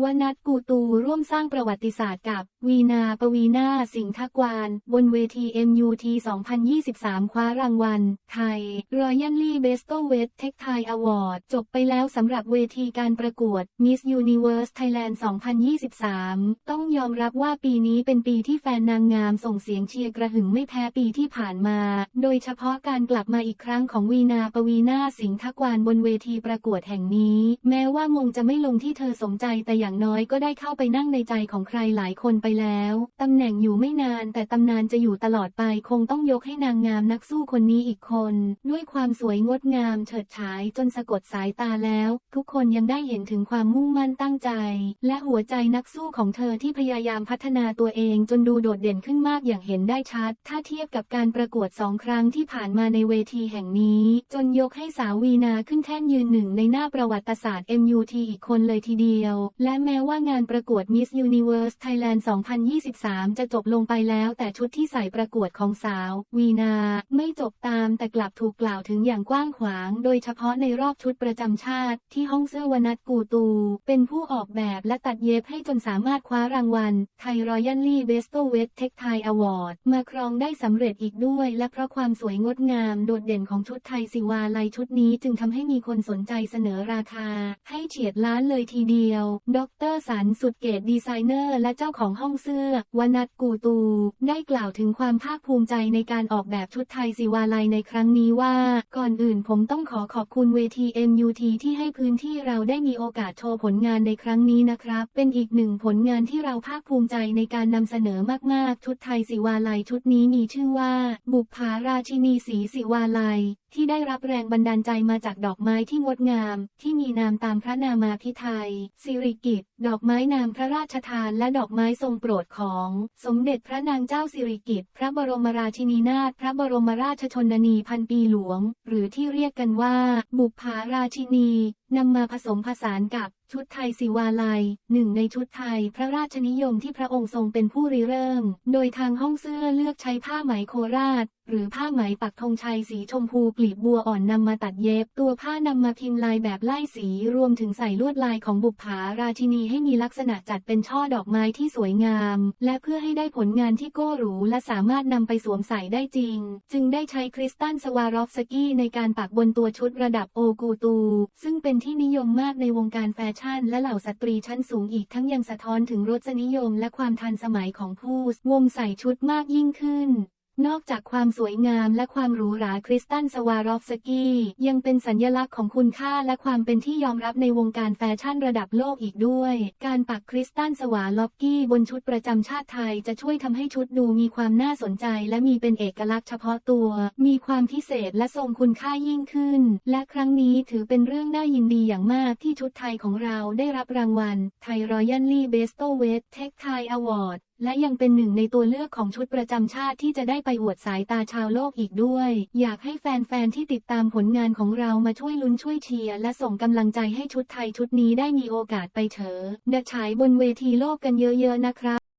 วนัทกูตูร่วมสร้างประวัติศาสตร์กับ วีนาปวีนาสิงห์ทกวานบนเวที MUT 2023 คว้ารางวัล ไทย Royal Lee Best w e t Tech Thai Award จบไปแล้วสำหรับเวทีการประกวด Miss Universe Thailand 2023 ต้องยอมรับว่าปีนี้เป็นปีที่แฟนนางงามส่งเสียงเชียร์กระหึ่มไม่แพ้ปีที่ผ่านมา โดยเฉพาะการกลับมาอีกครั้งของวีนาปวีนาสิงห์ทกวานบนเวทีประกวดแห่งนี้ แม้ว่ามงจะไม่ลงที่เธอสมใจแต่อย่างน้อยก็ได้เข้าไปนั่งในใจของใครหลายคนไปแล้ว ตำแหน่งอยู่ไม่นานแต่ตำนานจะอยู่ตลอดไปคงต้องยกให้นางงามนักสู้คนนี้อีกคน ด้วยความสวยงดงามเฉิดฉายจนสะกดสายตาแล้ว ทุกคนยังได้เห็นถึงความมุ่งมั่นตั้งใจ และหัวใจนักสู้ของเธอที่พยายามพัฒนาตัวเองจนดูโดดเด่นขึ้นมากอย่างเห็นได้ชัด ถ้าเทียบกับการประกวดสองครั้งที่ผ่านมาในเวทีแห่งนี้ จนยกให้สาววีนาขึ้นแท่นยืนหนึ่งในหน้าประวัติศาสตร์ MUT อีกคนเลยทีเดียว และแม้ว่างานประกวด Miss Universe Thailand 2023 จะจบลงไปแล้ว แต่ชุดที่ใส่ประกวดของสาว วีนา ไม่จบตามแต่กลับถูกกล่าวถึงอย่างกว้างขวาง โดยเฉพาะในรอบชุดประจำชาติ ที่ห้องเสื้อวนัทกูตู เป็นผู้ออกแบบและตัดเย็บให้จนสามารถคว้ารางวัลไทยรอยัลลี่เบสโตเวทเทคไทยอวอร์ดมาครองได้สำเร็จอีกด้วย และเพราะความสวยงดงามโดดเด่นของชุดไทยสิวาลัยชุดนี้จึงทำให้มีคนสนใจเสนอราคา ให้เฉียดล้านเลยทีเดียวดดรสันสุดเกตดีไซเนอร์ และเจ้าของห้องเสื้อ วนัทกูตู ได้กล่าวถึงความภาคภูมิใจในการออกแบบชุดไทยสิวาลัยในครั้งนี้ว่า ก่อนอื่นผมต้องขอขอบคุณเวที MUT ที่ให้พื้นที่เราได้มีโอกาสโชว์ผลงานในครั้งนี้นะครับ เป็นอีกหนึ่งผลงานที่เราภาคภูมิใจในการนำเสนอมาก ๆ ชุดไทยสิวาลัยชุดนี้มีชื่อว่า บุปผาราชินีสีสิวาลัย ที่ได้รับแรงบันดาลใจมาจากดอกไม้ที่งดงาม ที่มีนามตามพระนามาพิไทยสิริกิตดอกไม้นามพระราชทานและดอกไม้ทรงโปรดของ สมเด็จพระนางเจ้าสิริกิตพระบรมราชินีนาถพระบรมราชชนนีพันปีหลวง หรือที่เรียกกันว่า บุพาราชินี นำมาผสมผสานกับชุดไทยศิวาลัย หนึ่งในชุดไทยพระราชนิยมที่พระองค์ทรงเป็นผู้ริเริ่ม โดยทางห้องเสื้อเลือกใช้ผ้าไหมโคราช หรือผ้าไหมปักธงชัยสีชมพูกลีบบัวอ่อนนำมาตัดเย็บ ตัวผ้านำมาพิมพ์ลายแบบไล่สีรวมถึงใส่ลวดลายของบุปผาราชินีให้มีลักษณะจัดเป็นช่อดอกไม้ที่สวยงาม และเพื่อให้ได้ผลงานที่โก้หรูและสามารถนำไปสวมใส่ได้จริง จึงได้ใช้คริสตันสวารอฟสกี้ในการปักบนตัวชุดระดับโอกูตู ซึ่งเป็นที่นิยมมากในวงการแฟชั่น และเหล่าสตรีชั้นสูงอีกทั้งยังสะท้อนถึงรสนิยมและความทันสมัยของผู้วงใส่ชุดมากยิ่งขึ้น นอกจากความสวยงามและความหรูหราคริสตันสวารอฟสกี้ ยังเป็นสัญลักษณ์ของคุณค่าและความเป็นที่ยอมรับในวงการแฟชั่นระดับโลกอีกด้วย การปักคริสตันสวาลอฟกี้บนชุดประจำชาติไทยจะช่วยทำให้ชุดดูมีความน่าสนใจ และมีเป็นเอกลักษณ์เฉพาะตัว มีความพิเศษและทรงคุณค่ายิ่งขึ้น และครั้งนี้ถือเป็นเรื่องน่ายินดีอย่างมากที่ชุดไทยของเราได้รับรางวัลไทยรอยัลลี่เบสโตเวทเทคไทยอวอร์ด และยังเป็นหนึ่งในตัวเลือกของชุดประจำชาติที่จะได้ไปอวดสายตาชาวโลกอีกด้วย อยากให้แฟนๆ ที่ติดตามผลงานของเรามาช่วยลุ้นช่วยเชียร์และส่งกำลังใจให้ชุดไทยชุดนี้ได้มีโอกาสไปเถอะเดะฉายบนเวทีโลกกันเยอะๆนะครับ